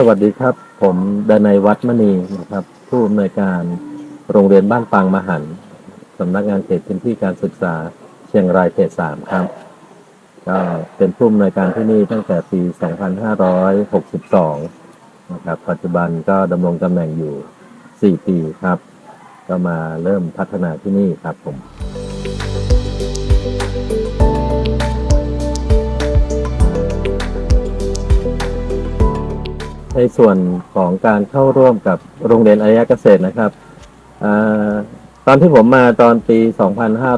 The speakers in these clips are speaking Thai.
สวัสดีครับ ผมดนัยวัฒน์มณีนะครับ ผู้อำนวยการโรงเรียนบ้านปางมหันต์สำนักงานเขตพื้นที่การศึกษาเชียงรายเขตสามครับ ก็เป็นผู้อำนวยการที่นี่ตั้งแต่ปี 2562 นะครับ ปัจจุบันก็ดำรงตำแหน่งอยู่ 4 ปีครับ ก็มาเริ่มพัฒนาที่นี่ครับผม ในส่วนของการเข้าร่วมกับโรงเรียนอารยะเกษตรนะครับอตอนที่ผมมาตอนปี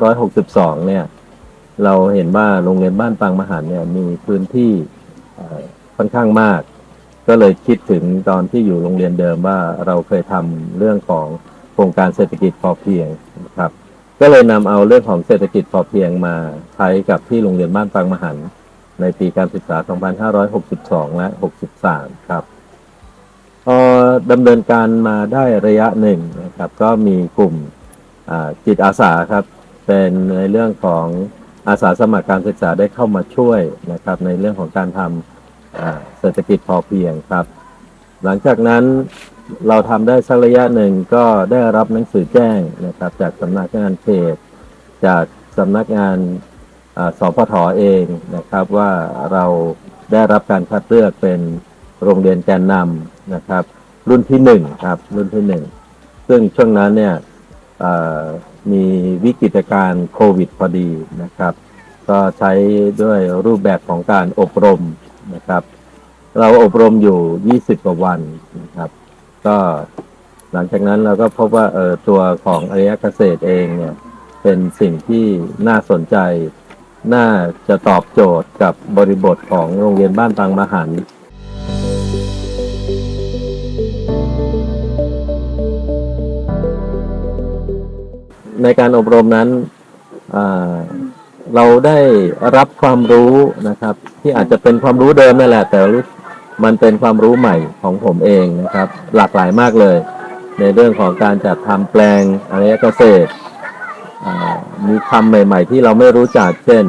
2562 เนี่ย เราเห็นว่าโรงเรียนบ้านปางมหันเนี่ยมีพื้นที่ค่อนข้างมาก ก็เลยคิดถึงตอนที่อยู่โรงเรียนเดิมว่าเราเคยทำเรื่องของโครงการเศรษฐกิจพอเพียงนะครับ ก็เลยนำเอาเรื่องของเศรษฐกิจพอเพียงมาใช้กับที่โรงเรียนบ้านปางมหันในปีการศึกษา 2562 และ 63 ครับ พอดำเนินการมาได้ระยะหนึ่งนะครับ ก็มีกลุ่มจิตอาสาครับ เป็นในเรื่องของอาสาสมัครการศึกษาได้เข้ามาช่วยนะครับ ในเรื่องของการทำเศรษฐกิจพอเพียงครับ หลังจากนั้นเราทำได้สักระยะหนึ่งก็ได้รับหนังสือแจ้งนะครับ จากสำนักงานเขตจากสำนักงานอาสพทเองนะครับว่าเราได้รับการคัดเลือกเป็นโรงเรียนแกนนำ นะครับ รุ่นที่หนึ่งครับ รุ่นที่หนึ่งซึ่งช่วงนั้นเนี่ยมีวิกฤตการโควิดพอดีนะครับ ก็ใช้ด้วยรูปแบบของการอบรมนะครับ เราอบรมอยู่ 20 กว่าวันนะครับ ก็หลังจากนั้นเราก็พบว่าเออตัวของอริยเกษตรเองเนี่ยเป็นสิ่งที่น่าสนใจ น่าจะตอบโจทย์กับบริบทของโรงเรียนบ้านบางมหัน ในการอบรมนั้นเราได้รับความรู้นะครับ ที่อาจจะเป็นความรู้เดิมนั่นแหละ แต่รู้มันเป็นความรู้ใหม่ของผมเองนะครับ หลากหลายมากเลย ในเรื่องของการจัดทำแปลงอารยเกษตรมีคำใหม่ ๆ ที่เราไม่รู้จักเช่น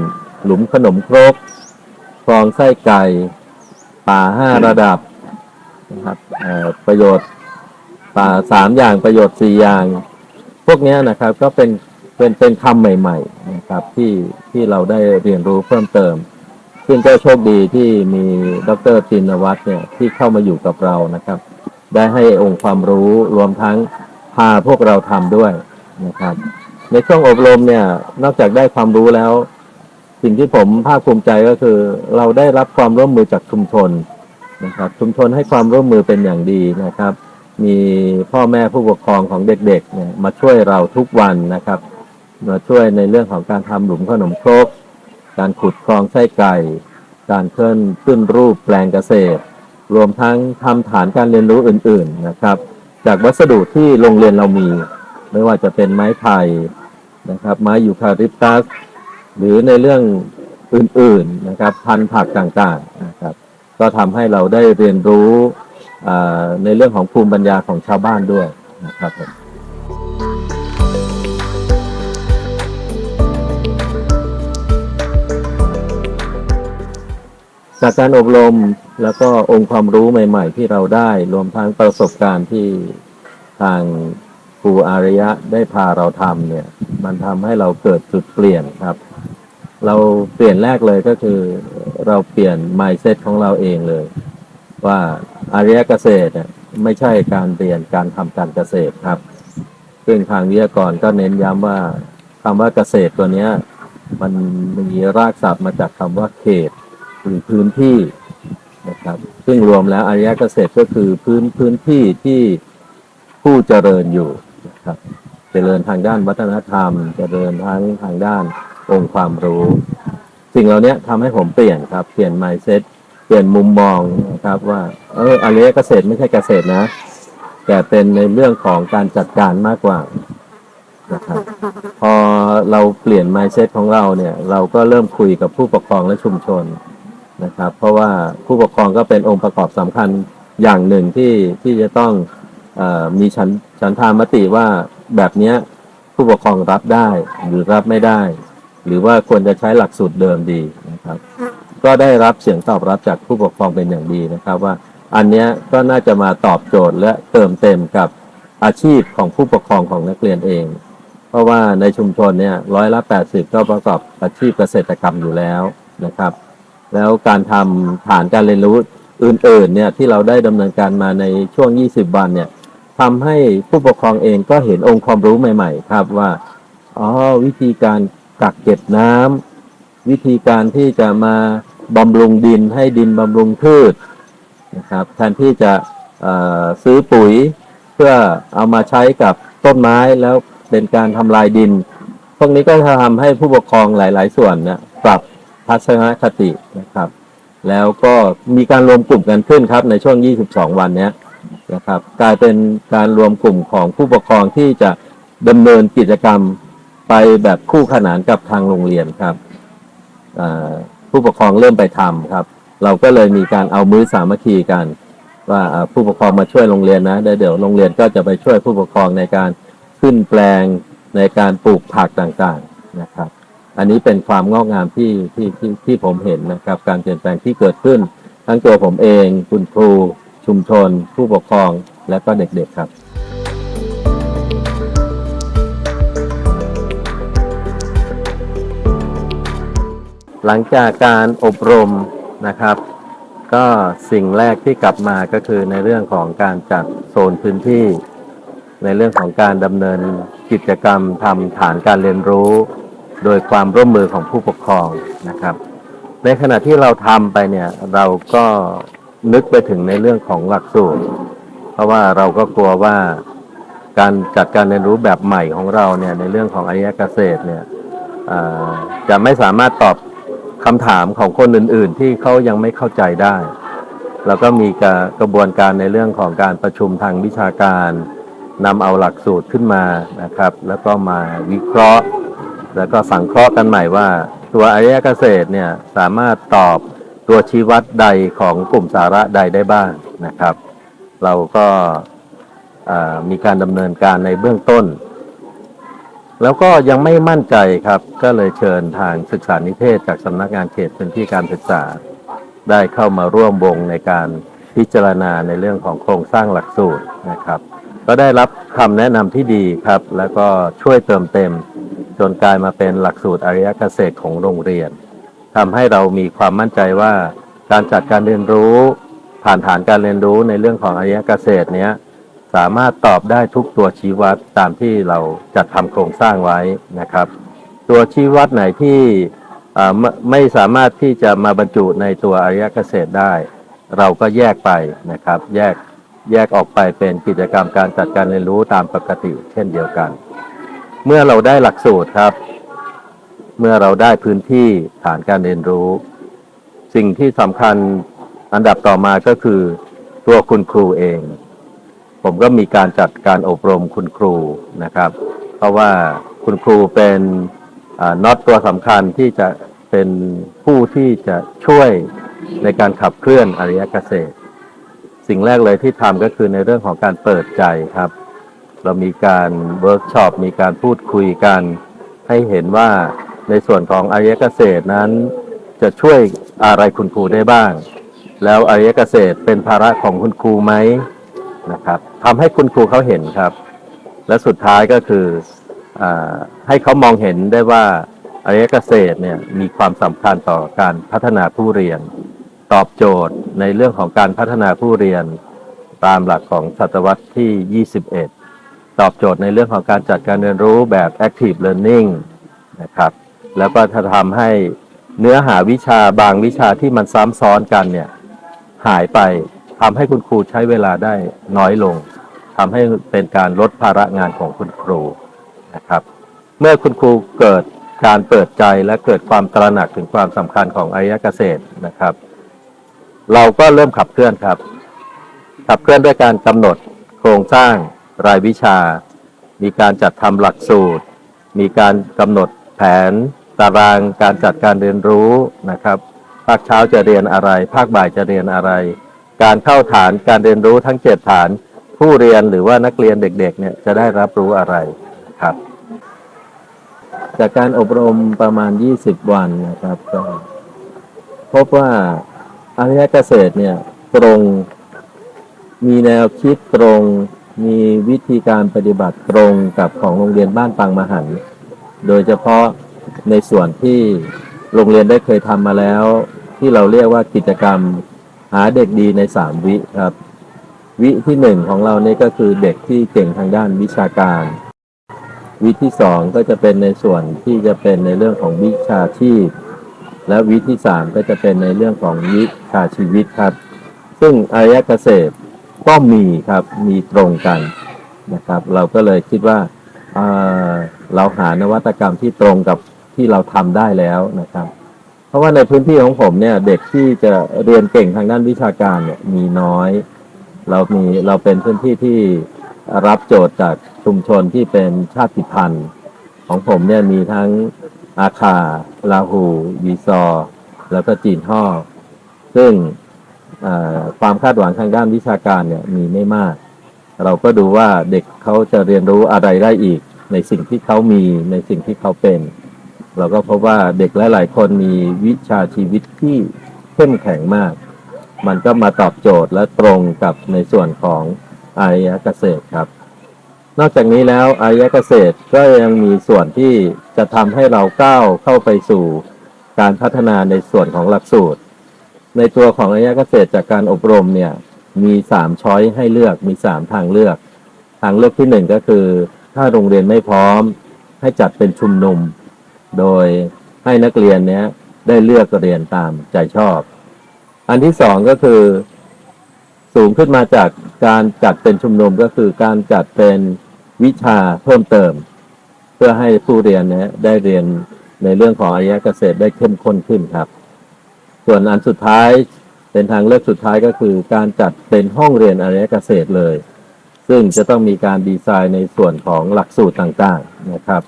หลุมขนมครกคลองไส้ไก่ ป่าห้าระดับนะครับประโยชน์ป่าสามอย่างประโยชน์สี่อย่าง วกนี้นะครับก็เป็นเป็นเป็นคำใหม่ ๆ นะครับที่ที่เราได้เรียนรู้เพิ่มเติม ซึ่งก็โชคดีที่มีดรตินวัฒน์เนี่ยที่เข้ามาอยู่กับเรานะครับ ได้ให้องค์ความรู้รวมทั้งพาพวกเราทำด้วยนะครับ ในช่วงอบรมเนี่ยนอกจากได้ความรู้แล้ว สิ่งที่ผมภาคภูมิใจก็คือ เราได้รับความร่วมมือจากชุมชนนะครับ ชุมชนให้ความร่วมมือเป็นอย่างดีนะครับ มีพ่อแม่ผู้ปกครองของเด็กๆเนี่ยมาช่วยเราทุกวันนะครับ มาช่วยในเรื่องของการทำหลุมขนมครก การขุดคลองไส้ไก่ การเคลื่อนขึ้นรูปแปลงเกษตร รวมทั้งทำฐานการเรียนรู้อื่นๆนะครับ จากวัสดุที่โรงเรียนเรามี ไม่ว่าจะเป็นไม้ไผ่นะครับ ไม้ยูคาลิปตัส หรือในเรื่องอื่นๆนะครับ พันธุ์ผักต่างๆนะครับ ก็ทำให้เราได้เรียนรู้ ในเรื่องของภูมิปัญญาของชาวบ้านด้วยนะครับผมจากการอบรมแล้วก็องค์ความรู้ใหม่ ๆ ที่เราได้รวมทั้งประสบการณ์ที่ทางครูอารยะได้พาเราทำเนี่ย มันทำให้เราเกิดจุดเปลี่ยนครับ เราเปลี่ยนแรกเลยก็คือเราเปลี่ยน mindset ของเราเองเลย ว่าอารยเกษตรเนี่ยไม่ใช่การเรียนการทำการเกษตรครับ ซึ่งทางวิทยากรก็เน้นย้ำว่าคำว่าเกษตรตัวเนี้ย มันมีรากศัพท์มาจากคำว่าเขตหรือพื้นที่นะครับ ซึ่งรวมแล้วอารยเกษตรก็คือพื้นพื้นที่ที่ผู้เจริญอยู่นะครับ เจริญทางด้านวัฒนธรรม เจริญทั้งทางด้านองค์ความรู้ สิ่งเหล่านี้ทำให้ผมเปลี่ยนครับ เปลี่ยน mindset ปลี่ยนมุมมองนะครับว่า เอออารเกษตรไม่ใช่เกษตรนะ แต่เป็นในเรื่องของการจัดการมากกว่านะครับพอเราเปลี่ยน mindset ของเราเนี่ยเราก็เริ่มคุยกับผู้ปกครองและชุมชนนะครับ เพราะว่าผู้ปกครองก็เป็นองค์ประกอบสำคัญอย่างหนึ่งที่ที่จะต้องออมีฉันฉันทามติว่าแบบเนี้ยผู้ปกครองรับได้หรือรับไม่ได้ หรือว่าควรจะใช้หลักสูตรเดิมดีนะครับ ก็ได้รับเสียงตอบรับจากผู้ปกครองเป็นอย่างดีนะครับว่า อันนี้ก็น่าจะมาตอบโจทย์และเติมเต็มกับอาชีพของผู้ปกครองของนักเรียนเอง เพราะว่าในชุมชนเนี่ยร้อยละ 80 ก็ประกอบอาชีพเกษตรกรรมอยู่แล้วนะครับ แล้วการทำฐานการเรียนรู้อื่นๆเนี่ยที่เราได้ดำเนินการมาในช่วง 20 วันเนี่ยทำให้ผู้ปกครองเองก็เห็นองค์ความรู้ใหม่ ๆ ครับว่าอ๋อวิธีการกักเก็บน้ำ วิธีการที่จะมาบำรุงดินให้ดินบำรุงพืชนะครับแทนที่จะซื้อปุ๋ยเพื่อเอามาใช้กับต้นไม้แล้วเป็นการทำลายดิน พวกนี้ก็จะทำให้ผู้ปกครองหลาย ๆ ส่วนนี่ปรับทัศนคตินะครับ แล้วก็มีการรวมกลุ่มกันขึ้นครับในช่วง 22 วันนี้นะครับ กลายเป็นการรวมกลุ่มของผู้ปกครองที่จะดำเนินกิจกรรมไปแบบคู่ขนานกับทางโรงเรียนครับ ผู้ปกครองเริ่มไปทำครับ เราก็เลยมีการเอามือสามัคคีกัน ว่าผู้ปกครองมาช่วยโรงเรียนนะเดี๋ยวโรงเรียนก็จะไปช่วยผู้ปกครองในการขึ้นแปลงในการปลูกผักต่างๆนะครับ อันนี้เป็นความงอกงามที่ที่ที่ที่ผมเห็นนะครับ การเปลี่ยนแปลงที่เกิดขึ้น ทั้งตัวผมเอง คุณครูชุมชน ผู้ปกครองและก็เด็กๆครับ หลังจากการอบรมนะครับ ก็สิ่งแรกที่กลับมาก็คือในเรื่องของการจัดโซนพื้นที่ ในเรื่องของการดำเนินกิจกรรมทำฐานการเรียนรู้ โดยความร่วมมือของผู้ปกครองนะครับ ในขณะที่เราทำไปเนี่ยเราก็นึกไปถึงในเรื่องของหลักสูตร เพราะว่าเราก็กลัวว่าการจัดการเรียนรู้แบบใหม่ของเราเนี่ยในเรื่องของอริยเกษตรเนี่ยจะไม่สามารถตอบ คำถามของคนอื่น ๆ ที่เขายังไม่เข้าใจได้ แล้วก็มีกระกระบวนการในเรื่องของการประชุมทางวิชาการนำเอาหลักสูตรขึ้นมานะครับ แล้วก็มาวิเคราะห์ แล้วก็สังเคราะห์กันใหม่ว่า ตัวอริยเกษตรเนี่ยสามารถตอบตัวชี้วัดใดของกลุ่มสาระใดได้บ้างนะครับ เราก็มีการดำเนินการในเบื้องต้น แล้วก็ยังไม่มั่นใจครับ ก็เลยเชิญทางศึกษานิเทศจากสำนักงานเขตพื้นที่การศึกษา ได้เข้ามาร่วมวงในการพิจารณาในเรื่องของโครงสร้างหลักสูตรนะครับ ก็ได้รับคำแนะนำที่ดีครับ แล้วก็ช่วยเติมเต็ม จนกลายมาเป็นหลักสูตรอริยเกษตรของโรงเรียนทำให้เรามีความมั่นใจว่าการจัดการเรียนรู้ ผ่านฐานการเรียนรู้ในเรื่องของอริยเกษตรเนี้ย สามารถตอบได้ทุกตัวชี้วัดตามที่เราจัดทำโครงสร้างไว้นะครับ ตัวชี้วัดไหนที่อ่าไม่ไม่สามารถที่จะมาบรรจุในตัวอริยเกษตรได้ เราก็แยกไปนะครับ แยกแยกออกไปเป็นกิจกรรมการจัดการเรียนรู้ตามปกติ เช่นเดียวกัน เมื่อเราได้หลักสูตรครับ เมื่อเราได้พื้นที่ฐานการเรียนรู้ สิ่งที่สำคัญอันดับต่อมาก็คือตัวคุณครูเอง ผมก็มีการจัดการอบรมคุณครูนะครับ เพราะว่าคุณครูเป็นน็อตตัวสำคัญที่จะเป็นผู้ที่จะช่วยในการขับเคลื่อนอริยเกษตร สิ่งแรกเลยที่ทำก็คือในเรื่องของการเปิดใจครับ เรามีการเวิร์กช็อปมีการพูดคุยกันให้เห็นว่าในส่วนของอริยเกษตรนั้น จะช่วยอะไรคุณครูได้บ้าง แล้วอริยเกษตรเป็นภาระของคุณครูไหมนะครับ ทำให้คุณครูเขาเห็นครับ และสุดท้ายก็คืออให้เขามองเห็นได้ว่าอริยเกษตรเนี่ยมีความสำคัญต่อการพัฒนาผู้เรียน ตอบโจทย์ในเรื่องของการพัฒนาผู้เรียน ตามหลักของศตวรรษที่ 21 ตอบโจทย์ในเรื่องของการจัดการเรียนรู้แบบ active learning นะครับแล้วก็จะทำให้เนื้อหาวิชาบางวิชาที่มันซ้ำซ้อนกันเนี่ยหายไปทำให้คุณครูใช้เวลาได้น้อยลง ทำให้เป็นการลดภาระงานของคุณครูนะครับ เมื่อคุณครูเกิดการเปิดใจและเกิดความตระหนักถึงความสำคัญของอริยเกษตรนะครับ เราก็เริ่มขับเคลื่อนครับ ขับเคลื่อนด้วยการกำหนดโครงสร้างรายวิชา มีการจัดทำหลักสูตร มีการกำหนดแผน ตารางการจัดการเรียนรู้นะครับ ภาคเช้าจะเรียนอะไร ภาคบ่ายจะเรียนอะไร การเข้าฐานการเรียนรู้ทั้งเจ็ดฐาน ผู้เรียนหรือว่านักเรียนเด็กๆเนี่ยจะได้รับรู้อะไรครับ จากการอบรมประมาณ 20 วันนะครับก็พบว่าอริยเกษตรเนี่ยตรงมีแนวคิดตรงมีวิธีการปฏิบัติตรงกับของโรงเรียนบ้านปังมหัน โดยเฉพาะในส่วนที่โรงเรียนได้เคยทำมาแล้ว ที่เราเรียกว่ากิจกรรมหาเด็กดีในสามวิครับ วิที่หนึ่งของเราเนี่ยก็คือเด็กที่เก่งทางด้านวิชาการ วิที่สองก็จะเป็นในส่วนที่จะเป็นในเรื่องของวิชาชีพ และวิที่สามก็จะเป็นในเรื่องของวิชาชีวิตครับ ซึ่งอารยเกษตรก็มีครับมีตรงกันนะครับ เราก็เลยคิดว่าเอ่อเราหานวัตกรรมที่ตรงกับที่เราทำได้แล้วนะครับ เพราะว่าในพื้นที่ของผมเนี่ยเด็กที่จะเรียนเก่งทางด้านวิชาการเนี่ยมีน้อย เรามีเราเป็นพื้นที่ที่รับโจทย์จากชุมชนที่เป็นชาติพันธุ์ของผมเนี่ยมีทั้งอาคาลาหูวีซอ แล้วก็จีนห่อซึ่งความคาดหวังทางด้านวิชาการเนี่ยมีไม่มาก เราก็ดูว่าเด็กเขาจะเรียนรู้อะไรได้อีก ในสิ่งที่เขามีในสิ่งที่เขาเป็น เราก็พบว่าเด็กหลาย ๆ คนมีวิชาชีวิตที่เข้มแข็งมาก มันก็มาตอบโจทย์และตรงกับในส่วนของอารยเกษตรครับ นอกจากนี้แล้วอารยเกษตรก็ยังมีส่วนที่จะทำให้เราก้าวเข้าไปสู่การพัฒนาในส่วนของหลักสูตร ในตัวของอารยเกษตรจากการอบรมเนี่ยมีสามช้อยให้เลือกมีสามทางเลือก ทางเลือกที่หนึ่งก็คือ ถ้าโรงเรียนไม่พร้อม ให้จัดเป็นชุมนุม โดยให้นักเรียนเนี้ยได้เลือกเรียนตามใจชอบ อันที่สองก็คือ สูงขึ้นมาจากการจัดเป็นชุมนุมก็คือการจัดเป็นวิชาเพิ่มเติม เพื่อให้ผู้เรียนเนี่ยได้เรียนในเรื่องของอารยเกษตรได้เข้มข้นขึ้นครับ ส่วนอันสุดท้ายเป็นทางเลือกสุดท้ายก็คือการจัดเป็นห้องเรียนอารยเกษตรเลย ซึ่งจะต้องมีการดีไซน์ในส่วนของหลักสูตรต่างๆนะครับ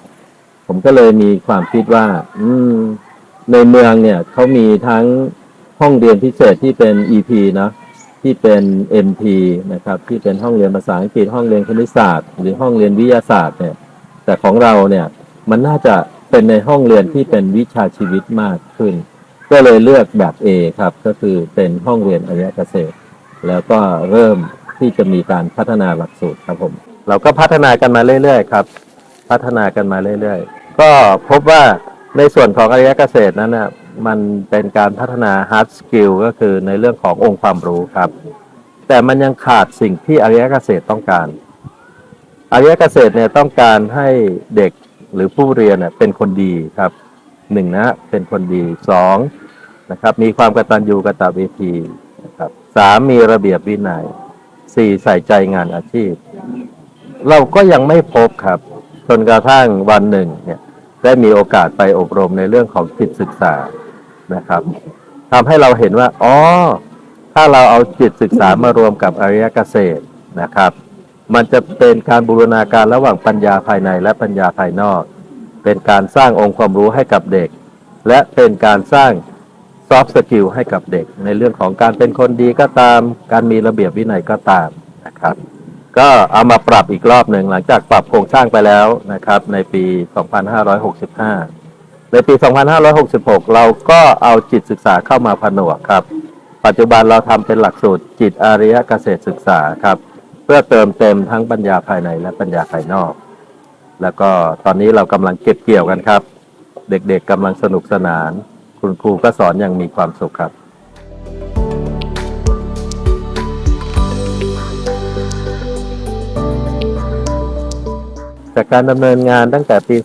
ผมก็เลยมีความคิดว่า อืมในเมืองเนี่ยเขามีทั้ง ห้องเรียนพิเศษที่เป็น EP นะที่เป็น MT นะครับที่เป็นห้องเรียนภาษาอังกฤษห้องเรียนคณิตศาสตร์ หรือห้องเรียนวิทยาศาสตร์เนี่ยแต่ของเราเนี่ยมันน่าจะเป็นในห้องเรียนที่เป็นวิชาชีวิตมากขึ้น ก็เลยเลือกแบบ A ครับก็คือเป็นห้องเรียนอารยเกษตร แล้วก็เริ่มที่จะมีการพัฒนาหลักสูตรครับผม เราก็พัฒนากันมาเรื่อยๆครับ พัฒนากันมาเรื่อยๆ ก็พบว่าในส่วนของอารยเกษตรนั้นนะ มันเป็นการพัฒนา hard skill ก็คือในเรื่องขององค์ความรู้ครับ แต่มันยังขาดสิ่งที่อารยเกษตรต้องการอารยเกษตรเนี่ยต้องการให้เด็กหรือผู้เรียนเน่ยเป็นคนดีครับหนึ่งนะเป็นคนดีสองนะครับมีความกตัญญูกตเวทีนะครับสามมีระเบียบวินัยสี่ใส่ใจงานอาชีพ เราก็ยังไม่พบครับจนกระทั่งวันหนึ่งเนี่ยได้มีโอกาสไปอบรมในเรื่องของจิตศึกษา นะครับทำให้เราเห็นว่าอ๋อถ้าเราเอาจิตศึกษามารวมกับอริยเกษตรนะครับ มันจะเป็นการบูรณาการระหว่างปัญญาภายในและปัญญาภายนอก เป็นการสร้างองค์ความรู้ให้กับเด็ก และเป็นการสร้างซอฟต์สกิลให้กับเด็ก ในเรื่องของการเป็นคนดีก็ตาม การมีระเบียบวินัยก็ตามนะครับ ก็เอามาปรับอีกรอบหนึ่งหลังจากปรับโครงสร้างไปแล้วนะครับ ในปี 2565 ในปี 2566 เราก็เอาจิตศึกษาเข้ามาผนวกครับ ปัจจุบันเราทำเป็นหลักสูตรจิตอาริยะเกษตรศึกษาครับ เพื่อเติมเต็มทั้งปัญญาภายในและปัญญาภายนอก แล้วก็ตอนนี้เรากำลังเก็บเกี่ยวกันครับ เด็กๆกำลังสนุกสนาน คุณครูก็สอนอย่างมีความสุขครับ จากการดำเนินงานตั้งแต่ปี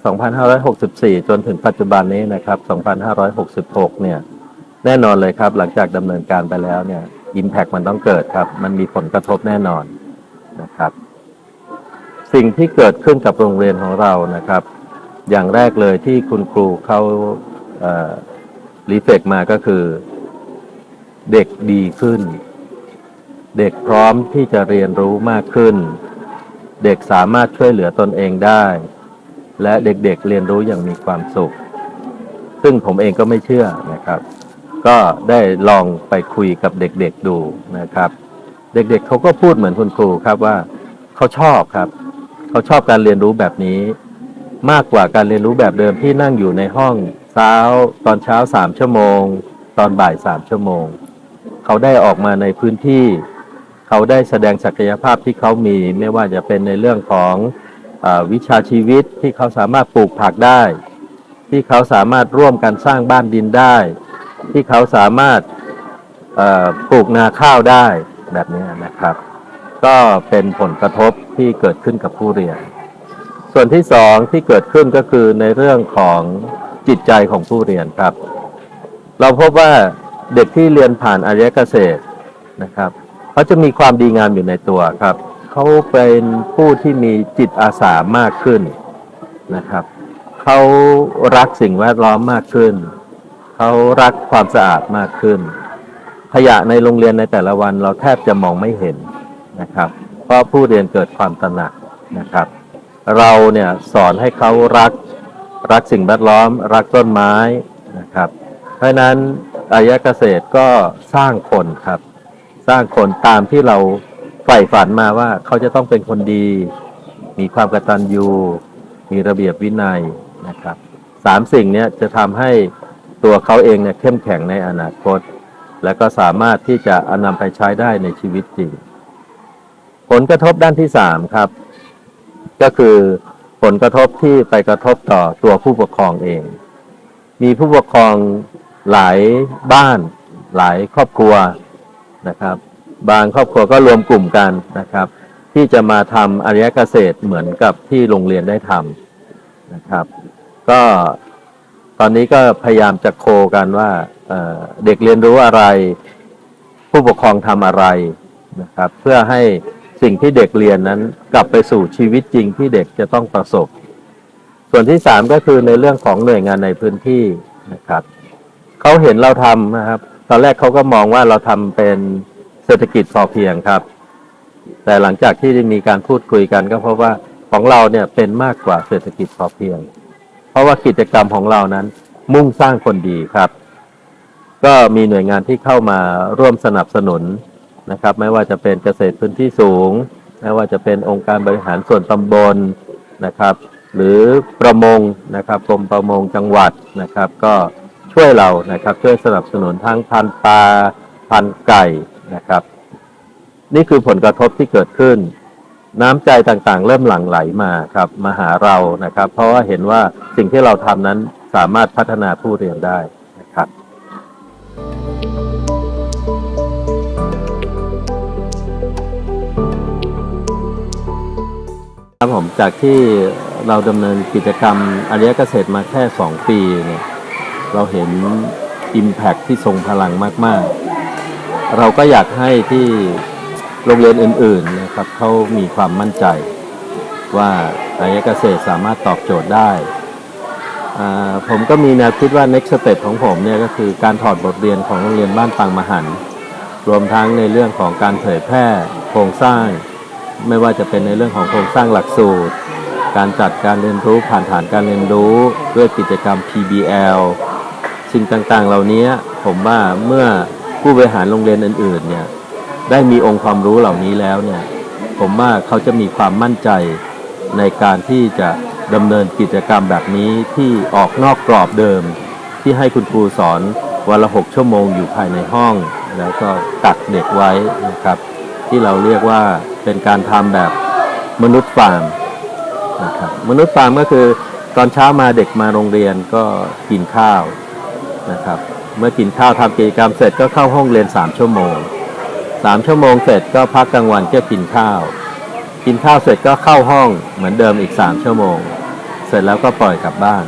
2564 จนถึงปัจจุบันนี้นะครับ 2566 เนี่ย แน่นอนเลยครับ หลังจากดำเนินการไปแล้วเนี่ย Impact มันต้องเกิดครับ มันมีผลกระทบแน่นอนนะครับ สิ่งที่เกิดขึ้นกับโรงเรียนของเรานะครับ อย่างแรกเลยที่คุณครูเขารีเฟกมาก็คือ เด็กดีขึ้น เด็กพร้อมที่จะเรียนรู้มากขึ้น เด็กสามารถช่วยเหลือตนเองได้ และเด็กๆเรียนรู้อย่างมีความสุข ซึ่งผมเองก็ไม่เชื่อนะครับ ก็ได้ลองไปคุยกับเด็กๆดูนะครับ เด็กๆเขาก็พูดเหมือนคุณครูครับว่าเขาชอบครับ เขาชอบการเรียนรู้แบบนี้ มากกว่าการเรียนรู้แบบเดิมที่นั่งอยู่ในห้องเช้าตอนเช้าสามชั่วโมง ตอนบ่ายสามชั่วโมง เขาได้ออกมาในพื้นที่ เขาได้แสดงศักยภาพที่เขามี ไม่ว่าจะเป็นในเรื่องของอวิชาชีวิตที่เขาสามารถปลูกผักได้ ที่เขาสามารถร่วมกันสร้างบ้านดินได้ ที่เขาสามารถปลูกนาข้าวได้แบบนี้นะครับ ก็เป็นผลกระทบที่เกิดขึ้นกับผู้เรียน ส่วนที่สองที่เกิดขึ้นก็คือในเรื่องของจิตใจของผู้เรียนครับ เราพบว่าเด็กที่เรียนผ่านอารยเกษตรนะครับ เขาจะมีความดีงามอยู่ในตัวครับ เขาเป็นผู้ที่มีจิตอาสามากขึ้นนะครับ เขารักสิ่งแวดล้อมมากขึ้น เขารักความสะอาดมากขึ้น ขยะในโรงเรียนในแต่ละวันเราแทบจะมองไม่เห็นนะครับ เพราะผู้เรียนเกิดความตระหนักนะครับ เราเนี่ยสอนให้เขารักรักสิ่งแวดล้อม รักต้นไม้นะครับ เพราะฉะนั้นอายะเกษตรก็สร้างคนครับ สร้างคนตามที่เราใฝ่ฝันมาว่าเขาจะต้องเป็นคนดี มีความกตัญญูมีระเบียบวินัยนะครับสามสิ่งนี้จะทำให้ตัวเขาเองเนี่ยเข้มแข็งในอนาคต และก็สามารถที่จะอนำไปใช้ได้ในชีวิตจริง ผลกระทบด้านที่สามครับ ก็คือผลกระทบที่ไปกระทบต่อตัวผู้ปกครองเอง มีผู้ปกครองหลายบ้าน หลายครอบครัว นะครับ บางครอบครัวก็รวมกลุ่มกันนะครับ ที่จะมาทำอารยเกษตรเหมือนกับที่โรงเรียนได้ทำนะครับ ก็ตอนนี้ก็พยายามจะโคกันว่าเเด็กเรียนรู้อะไร ผู้ปกครองทำอะไรนะครับ เพื่อให้สิ่งที่เด็กเรียนนั้นกลับไปสู่ชีวิตจริงที่เด็กจะต้องประสบ ส่วนที่สามก็คือในเรื่องของหน่วยงานในพื้นที่นะครับเขาเห็นเราทำนะครับ ตอนแรกเขาก็มองว่าเราทำเป็นเศรษฐกิจพอเพียงครับ แต่หลังจากที่ได้มีการพูดคุยกันก็เพบว่าของเราเนี่ยเป็นมากกว่าเศรษฐกิจพอเพียง เพราะว่ากิจกรรมของเรานั้น มุ่งสร้างคนดีครับ ก็มีหน่วยงานที่เข้ามาร่วมสนับสนุนนะครับ ไม่ว่าจะเป็นเกษตรพื้นที่สูง ไม่ว่าจะเป็นองค์การบริหารส่วนตำบลนะครับ หรือประมงนะครับกรมประมงจังหวัดนะครับ ก็ ช่วยเรานะครับ ช่วยสนับสนุนทั้งพันปลาพันไก่นะครับ นี่คือผลกระทบที่เกิดขึ้น น้ำใจต่างๆ เริ่มหลั่งไหลมาครับมาหาเรานะครับ เพราะว่าเห็นว่าสิ่งที่เราทำนั้นสามารถพัฒนาผู้เรียนได้นะครับครับผมจากที่เราดำเนินกิจกรรมอารยเกษตรมาแค่ 2 ปีเนี่ย เราเห็น Impact ที่ทรงพลังมาก ๆ เราก็อยากให้ที่โรงเรียนอื่น ๆ นะครับเขามีความมั่นใจ ว่าอารยเกษตรสามารถตอบโจทย์ได้ผมก็มีแนวคิดว่า next step ของผมเนี่ยก็คือการถอดบทเรียนของโรงเรียนบ้านปางมหัน รวมทั้งในเรื่องของการเผยแพร่โครงสร้าง ไม่ว่าจะเป็นในเรื่องของโครงสร้างหลักสูตร การจัดการเรียนรู้ผ่านฐานการเรียนรู้ ด้วยกิจกรรม PBL สิ่งต่างๆ เหล่านี้ผมว่าเมื่อผู้บริหารโรงเรียนอื่น ๆ เนี่ยได้มีองค์ความรู้เหล่านี้แล้วเนี่ย ผมว่าเขาจะมีความมั่นใจในการที่จะดำเนินกิจกรรมแบบนี้ที่ออกนอกกรอบเดิม ที่ให้คุณครูสอนวันละหกชั่วโมงอยู่ภายในห้อง แล้วก็กักเด็กไว้นะครับ ที่เราเรียกว่าเป็นการทำแบบมนุษย์ฟาร์มนะครับมนุษย์ฟาร์มก็คือตอนเช้ามาเด็กมาโรงเรียนก็กินข้าว นะครับ เมื่อกินข้าวทำกิจกรรมเสร็จก็เข้าห้องเรียน 3 ชั่วโมง 3 ชั่วโมงเสร็จก็พักกลางวันก็กินข้าว กินข้าวเสร็จก็เข้าห้องเหมือนเดิมอีก 3 ชั่วโมง เสร็จแล้วก็ปล่อยกลับบ้าน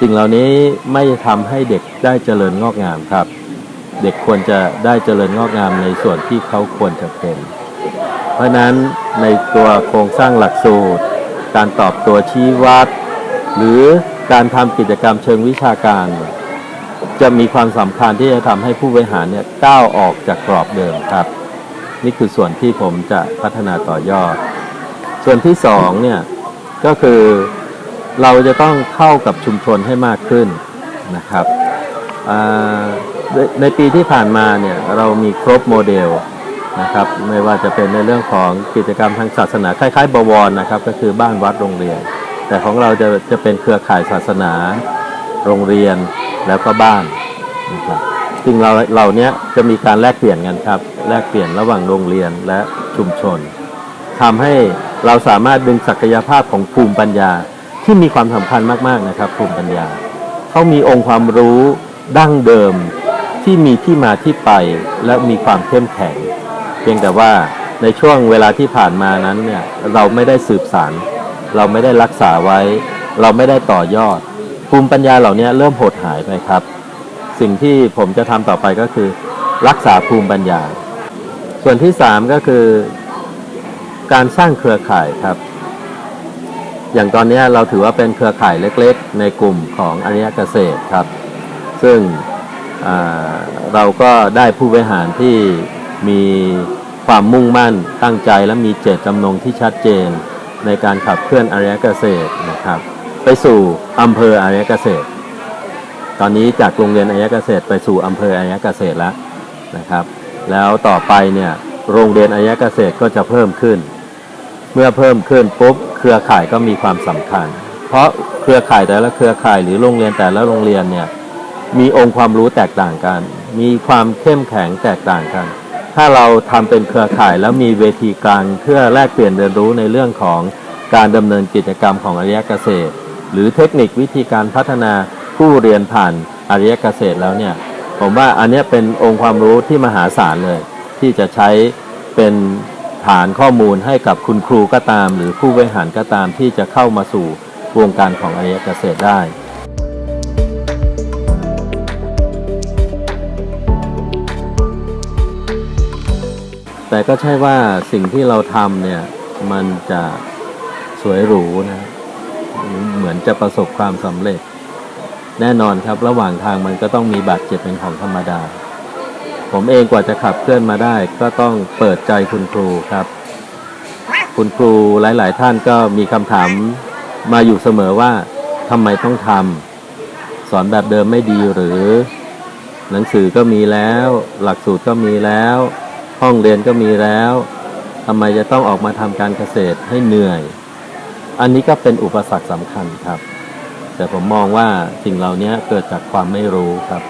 สิ่งเหล่านี้ไม่ทำให้เด็กได้เจริญงอกงามครับ เด็กควรจะได้เจริญงอกงามในส่วนที่เขาควรจะเป็น เพราะฉะนั้นในตัวโครงสร้างหลักสูตร การตอบตัวชี้วัดหรือการทำกิจกรรมเชิงวิชาการเนี่ย จะมีความสำคัญที่จะทำให้ผู้บริหารเนี่ยก้าวออกจากกรอบเดิมครับ นี่คือส่วนที่ผมจะพัฒนาต่อยอด ส่วนที่สองเนี่ยก็คือเราจะต้องเข้ากับชุมชนให้มากขึ้นนะครับในปีที่ผ่านมาเนี่ยเรามีครบโมเดลนะครับไม่ว่าจะเป็นในเรื่องของกิจกรรมทางศาสนาคล้ายๆบวรนะครับ ก็คือบ้านวัดโรงเรียน แต่ของเราจะจะเป็นเครือข่ายศาสนา โรงเรียนแล้วก็บ้านนะครับสิ่งเราเหล่านี้จะมีการแลกเปลี่ยนกันครับ แลกเปลี่ยนระหว่างโรงเรียนและชุมชนทำให้เราสามารถดึงศักยภาพของภูมิปัญญาที่มีความสำคัญมากๆนะครับ ภูมิปัญญาเขามีองค์ความรู้ดั้งเดิมที่มีที่มาที่ไปและมีความเข้มแข็ง เพียงแต่ว่าในช่วงเวลาที่ผ่านมานั้นเนี่ยเราไม่ได้สืบสารเราไม่ได้รักษาไว้ เราไม่ได้ต่อยอด ภูมิปัญญาเหล่านี้เริ่มหดหายไปครับ สิ่งที่ผมจะทำต่อไปก็คือ รักษาภูมิปัญญา ส่วนที่สามก็คือ การสร้างเครือข่ายครับ อย่างตอนนี้เราถือว่าเป็นเครือข่ายเล็กๆ ในกลุ่มของอริยเกษตรครับ ซึ่งเราก็ได้ผู้บริหารที่มีความมุ่งมั่นตั้งใจและมีเจตจำนงที่ชัดเจนในการขับเคลื่อนอารยเกษตรนะครับ ไปสู่อำเภออริยเกษตร ตอนนี้จากโรงเรียนอริยเกษตร ไปสู่อำเภออริยเกษตรแล้วนะครับ แล้วต่อไปเนี่ยโรงเรียนอริยเกษตรก็จะเพิ่มขึ้น เมื่อเพิ่มขึ้นปุ๊บเครือข่ายก็มีความสำคัญ เพราะเครือข่ายแต่ละเครือข่ายหรือโรงเรียนแต่ละโรงเรียนเนี่ยมีองค์ความรู้แตกต่างกัน มีความเข้มแข็งแตกต่างกัน ถ้าเราทำเป็นเครือข่ายแล้วมีเวทีกลางเพื่อแลกเปลี่ยนเรียนรู้ในเรื่องของการดำเนินกิจกรรมของอริยเกษตร หรือเทคนิควิธีการพัฒนาผู้เรียนผ่านอริยเกษตรแล้วเนี่ยผมว่าอันนี้เป็นองค์ความรู้ที่มหาศาลเลย ที่จะใช้เป็นฐานข้อมูลให้กับคุณครูก็ตาม หรือผู้บริหารก็ตามที่จะเข้ามาสู่วงการของอริยเกษตรได้แต่ก็ใช่ว่าสิ่งที่เราทำเนี่ย มันจะสวยหรูนะ มือนจะประสบความสำเร็จ แน่นอนครับระหว่างทางมันก็ต้องมีบาดเจ็บเป็นของธรรมดา ผมเองกว่าจะขับเคลื่อนมาได้ ก็ต้องเปิดใจคุณครูครับ คุณครูหลาย ๆ ท่านก็มีคำถามมาอยู่เสมอว่าทำไมต้องทำสอนแบบเดิมไม่ดีหรือ หนังสือก็มีแล้ว หลักสูตรก็มีแล้ว ห้องเรียนก็มีแล้วทำไมจะต้องออกมาทำการเกษตรให้เหนื่อย อันนี้ก็เป็นอุปสรรคสำคัญครับ แต่ผมมองว่าสิ่งเหล่านี้เกิดจากความไม่รู้ครับ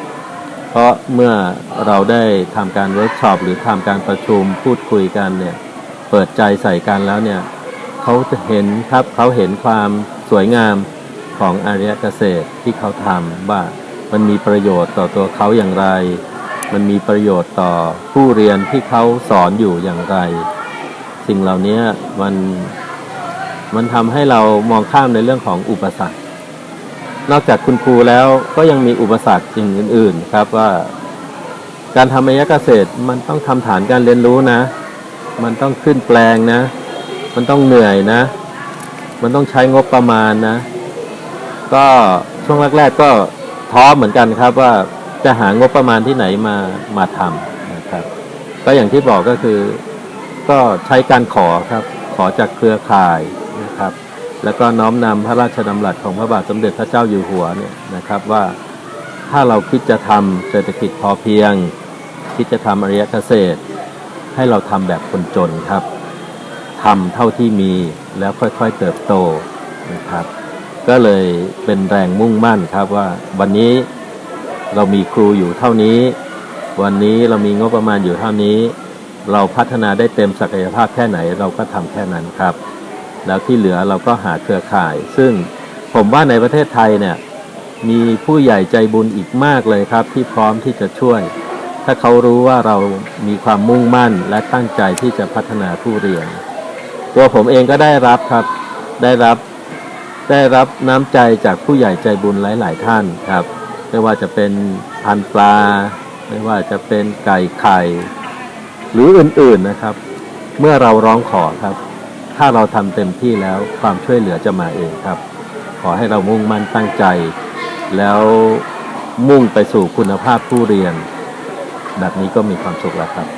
เพราะเมื่อเราได้ทำการเวิร์กช็อปหรือทำการประชุมพูดคุยกันเนี่ย เปิดใจใส่กันแล้วเนี่ยเขาจะเห็นครับเขาเห็นความสวยงามของอารยเกษตรที่เขาทำว่ามันมีประโยชน์ต่อตัวเขาอย่างไร มันมีประโยชน์ต่อผู้เรียนที่เขาสอนอยู่อย่างไร สิ่งเหล่านี้มัน มันทำให้เรามองข้ามในเรื่องของอุปสรรค นอกจากคุณครูแล้วก็ยังมีอุปสรรคสิ่งอื่น ๆ ครับว่า การทำอารยเกษตรมันต้องทำฐานการเรียนรู้นะ มันต้องขึ้นแปลงนะ มันต้องเหนื่อยนะ มันต้องใช้งบประมาณนะ ก็ช่วงแรกๆก็ท้อเหมือนกันครับว่าจะหางบประมาณที่ไหนมามาทำนะครับ ก็อย่างที่บอกก็คือ ก็ใช้การขอครับ ขอจากเครือข่าย แล้วก็น้อมนำพระราชดำรัสของพระบาทสมเด็จพระเจ้าอยู่หัวเนี่ยนะครับว่าถ้าเราคิดจะทำเศรษฐกิจพอเพียง คิดจะทำอริยเกษตร ให้เราทำแบบคนจนครับทำเท่าที่มีแล้วค่อยๆเติบโตนะครับ ก็เลยเป็นแรงมุ่งมั่นครับว่าวันนี้เรามีครูอยู่เท่านี้ วันนี้เรามีงบประมาณอยู่เท่านี้ เราพัฒนาได้เต็มศักยภาพแค่ไหนเราก็ทำแค่นั้นครับ แล้วที่เหลือเราก็หาเครือข่าย ซึ่งผมว่าในประเทศไทยเนี่ยมีผู้ใหญ่ใจบุญอีกมากเลยครับ ที่พร้อมที่จะช่วย ถ้าเขารู้ว่าเรามีความมุ่งมั่นและตั้งใจที่จะพัฒนาผู้เรียน ตัวผมเองก็ได้รับครับได้รับได้รับน้ำใจจากผู้ใหญ่ใจบุญหลาย ๆ ท่านครับ ไม่ว่าจะเป็นพันปลา ไม่ว่าจะเป็นไก่ไข่ หรืออื่น ๆนะครับ เมื่อเราร้องขอครับ ถ้าเราทำเต็มที่แล้วความช่วยเหลือจะมาเองครับ ขอให้เรามุ่งมั่นตั้งใจ แล้วมุ่งไปสู่คุณภาพผู้เรียน แบบนี้ก็มีความสุขแล้วครับ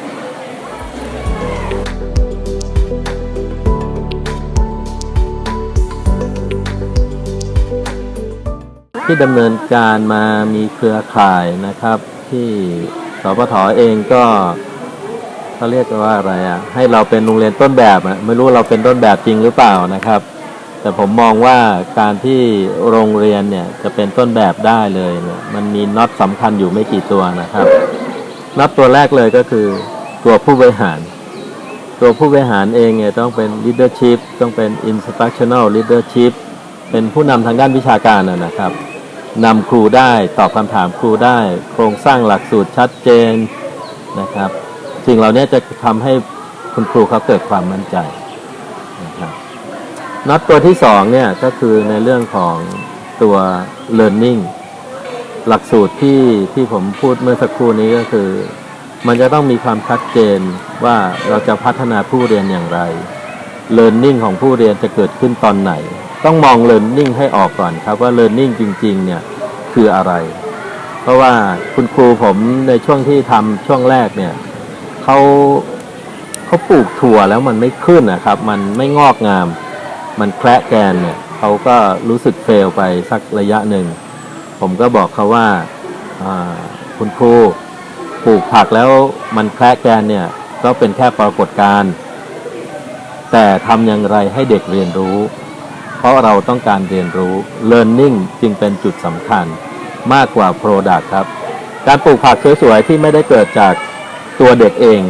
ที่ดำเนินการมามีเครือข่ายนะครับ ที่สปทเองก็ เขาเรียกว่าอะไรอะ ให้เราเป็นโรงเรียนต้นแบบอะไม่รู้เราเป็นต้นแบบจริงหรือเปล่านะครับ แต่ผมมองว่าการที่โรงเรียนเนี่ยจะเป็นต้นแบบได้เลยเนี่ยมันมีน็อตสำคัญอยู่ไม่กี่ตัวนะครับน็อตตัวแรกเลยก็คือตัวผู้บริหาร ตัวผู้บริหารเองเนี่ยต้องเป็น leadership ต้องเป็น instructional leadership เป็นผู้นำทางด้านวิชาการนะนะครับนำครูได้ตอบคำถามครูได้ โครงสร้างหลักสูตรชัดเจนนะครับ สิ่งเหล่านี้จะทำให้คุณครูเขาเกิดความมั่นใจนะครับน็อตตัวที่สองเนี่ยก็คือในเรื่องของตัว learning หลักสูตรที่ที่ผมพูดเมื่อสักครู่นี้ก็คือ มันจะต้องมีความชัดเจนว่าเราจะพัฒนาผู้เรียนอย่างไร learning ของผู้เรียนจะเกิดขึ้นตอนไหน ต้องมอง learning ให้ออกก่อนครับว่า learning จริง ๆ เนี่ยคืออะไร เพราะว่าคุณครูผมในช่วงที่ทำช่วงแรกเนี่ย เขาเขาปลูกถั่วแล้วมันไม่ขึ้นนะครับ มันไม่งอกงาม มันแคระแกนเนี่ยเขาก็รู้สึกเฟลไปสักระยะหนึ่ง ผมก็บอกเขาว่าคุณครูปลูกผักแล้วมันแคระแกนเนี่ยก็เป็นแค่ปรากฏการณ์แต่ทำอย่างไรให้เด็กเรียนรู้ เพราะเราต้องการเรียนรู้ learning จึงเป็นจุดสำคัญมากกว่า product ครับ การปลูกผักสวยๆที่ไม่ได้เกิดจาก ตัวเด็กเอง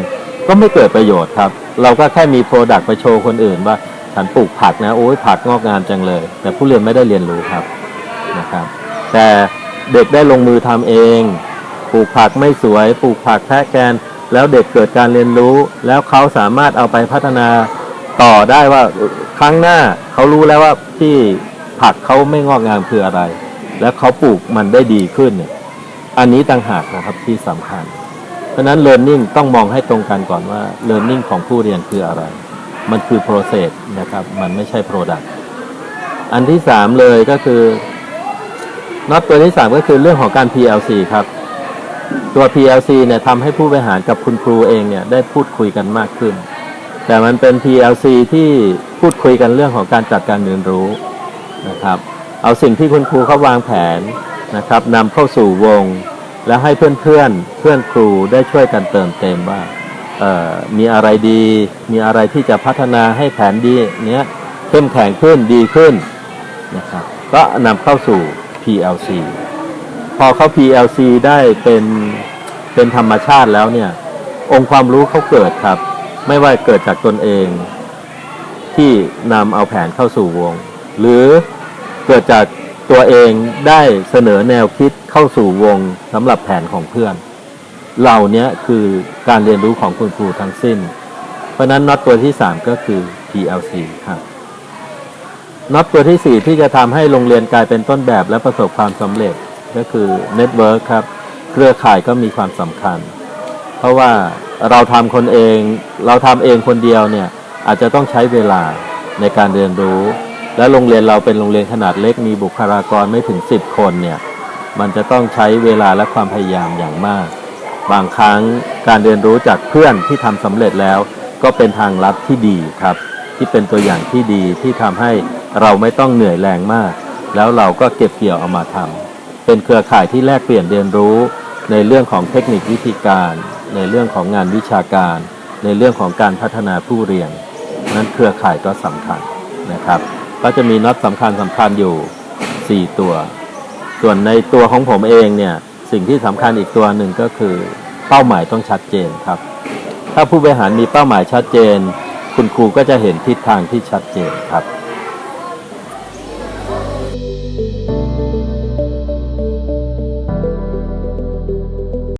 ก็ไม่เกิดประโยชน์ครับ เราก็แค่มี product ไปโชว์คนอื่นว่าฉันปลูกผักนะโอ้ยผักงอกงามจังเลย แต่ผู้เรียนไม่ได้เรียนรู้ครับนะครับ แต่เด็กได้ลงมือทำเอง ปลูกผักไม่สวย ปลูกผักแทะแกน แล้วเด็กเกิดการเรียนรู้ แล้วเขาสามารถเอาไปพัฒนาต่อได้ว่าครั้งหน้าเขารู้แล้วว่าที่ผักเขาไม่งอกงามคืออะไร แล้วเขาปลูกมันได้ดีขึ้นเนี่ยอันนี้ต่างหากนะครับที่สำคัญ ราะนั้น learning ต้องมองให้ตรงกันก่อนว่า learning ของผู้เรียนคืออะไร มันคือ process นะครับ มันไม่ใช่ product อันที่สามเลยก็คือน็อตตัวที่สามก็คือเรื่องของการ PLC ครับ ตัว PLC เนี่ยทำให้ผู้บริหารกับคุณครูเองเนี่ยได้พูดคุยกันมากขึ้น แต่มันเป็น PLC ที่พูดคุยกันเรื่องของการจัดการเรียนรู้นะครับ เอาสิ่งที่คุณครูเขาวางแผนนะครับนำเข้าสู่วง แล้วให้เพื่อนเพื่อนๆเพื่อนครูได้ช่วยกันเติมเต็มว่ามีอะไรดี มีอะไรที่จะพัฒนาให้แผนดีเนี้ยเข้มแข็งขึ้นดีขึ้นนะครับก็นำเข้าสู่ PLC พอเขา PLC ได้เป็นเป็นธรรมชาติแล้วเนี่ย องค์ความรู้เขาเกิดครับ ไม่ว่าเกิดจากตนเอง ที่นำเอาแผนเข้าสู่วง หรือเกิดจากตัวเองได้เสนอแนวคิดเข้าสู่วงสำหรับแผนของเพื่อน เหล่านี้คือการเรียนรู้ของคุณครูทั้งสิ้น เพราะนั้นน็อตตัวที่ 3 ก็คือ PLC ครับน็อตตัวที่ 4 ที่จะทำให้โรงเรียนกลายเป็นต้นแบบและประสบความสำเร็จก็คือเน็ตเวิร์คครับ เครือข่ายก็มีความสำคัญ เพราะว่าเราทำคนเอง เราทำเองคนเดียวเนี่ยอาจจะต้องใช้เวลาในการเรียนรู้ และโรงเรียนเราเป็นโรงเรียนขนาดเล็กมีบุคลากรไม่ถึง 10 คนเนี่ย มันจะต้องใช้เวลาและความพยายามอย่างมาก บางครั้งการเรียนรู้จากเพื่อนที่ทำสำเร็จแล้ว ก็เป็นทางลัดที่ดีครับ ที่เป็นตัวอย่างที่ดีที่ทำให้เราไม่ต้องเหนื่อยแรงมาก แล้วเราก็เก็บเกี่ยวเอามาทำเป็นเครือข่ายที่แลกเปลี่ยนเรียนรู้ ในเรื่องของเทคนิควิธีการ ในเรื่องของงานวิชาการ ในเรื่องของการพัฒนาผู้เรียน นั้นเครือข่ายก็สำคัญนะครับ ก็จะมีน็อตสำคัญสำคัญอยู่ 4 ตัว ส่วนในตัวของผมเองเนี่ยสิ่งที่สำคัญอีกตัวหนึ่งก็คือเป้าหมายต้องชัดเจนครับ ถ้าผู้บริหารมีเป้าหมายชัดเจน คุณครูก็จะเห็นทิศทางที่ชัดเจนครับ